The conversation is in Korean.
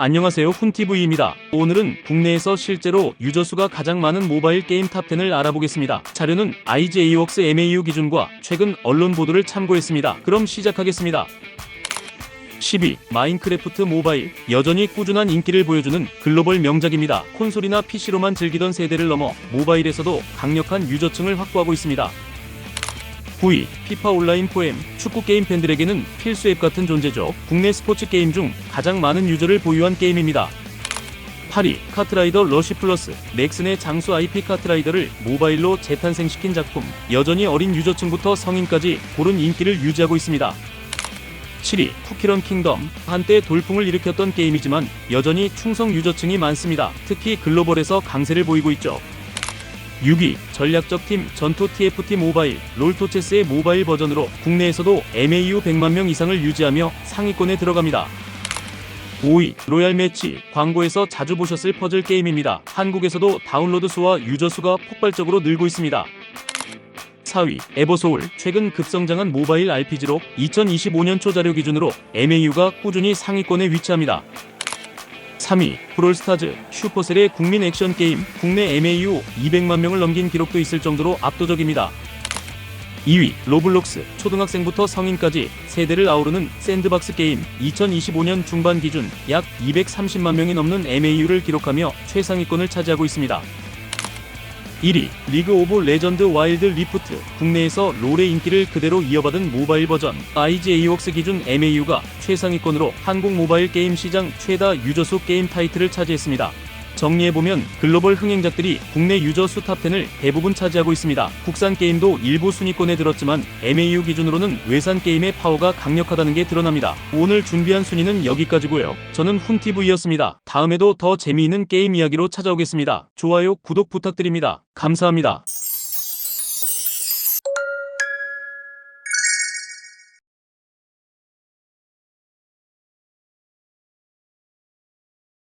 안녕하세요 훈티브이입니다. 오늘은 국내에서 실제로 유저 수가 가장 많은 모바일 게임 탑10을 알아보겠습니다. 자료는 IGAWorks MAU 기준과 최근 언론 보도를 참고했습니다. 그럼 시작하겠습니다. 12. 마인크래프트 모바일 여전히 꾸준한 인기를 보여주는 글로벌 명작입니다. 콘솔이나 PC로만 즐기던 세대를 넘어 모바일에서도 강력한 유저층을 확보하고 있습니다. 9위 피파 온라인 포엠 축구 게임 팬들에게는 필수 앱 같은 존재죠. 국내 스포츠 게임 중 가장 많은 유저를 보유한 게임입니다. 8위 카트라이더 러시 플러스 넥슨의 장수 IP 카트라이더를 모바일로 재탄생시킨 작품 여전히 어린 유저층부터 성인까지 고른 인기를 유지하고 있습니다. 7위 쿠키런 킹덤 한때 돌풍을 일으켰던 게임이지만 여전히 충성 유저층이 많습니다. 특히 글로벌에서 강세를 보이고 있죠. 6위 전략적 팀 전투 TFT 모바일 롤토체스의 모바일 버전으로 국내에서도 MAU 100만 명 이상을 유지하며 상위권에 들어갑니다. 5위 로얄 매치 광고에서 자주 보셨을 퍼즐 게임입니다. 한국에서도 다운로드 수와 유저 수가 폭발적으로 늘고 있습니다. 4위 에버소울 최근 급성장한 모바일 RPG로 2025년 초 자료 기준으로 MAU가 꾸준히 상위권에 위치합니다. 3위 브롤스타즈 슈퍼셀의 국민 액션 게임 국내 MAU 200만 명을 넘긴 기록도 있을 정도로 압도적입니다. 2위 로블록스 초등학생부터 성인까지 세대를 아우르는 샌드박스 게임 2025년 중반 기준 약 230만 명이 넘는 MAU를 기록하며 최상위권을 차지하고 있습니다. 1위 리그 오브 레전드 와일드 리프트 국내에서 롤의 인기를 그대로 이어받은 모바일 버전 IGAWorks 기준 MAU가 최상위권으로 한국 모바일 게임 시장 최다 유저수 게임 타이틀을 차지했습니다. 정리해보면 글로벌 흥행작들이 국내 유저 수 탑10을 대부분 차지하고 있습니다. 국산 게임도 일부 순위권에 들었지만 MAU 기준으로는 외산 게임의 파워가 강력하다는 게 드러납니다. 오늘 준비한 순위는 여기까지고요. 저는 훈티브이였습니다. 다음에도 더 재미있는 게임 이야기로 찾아오겠습니다. 좋아요, 구독 부탁드립니다. 감사합니다.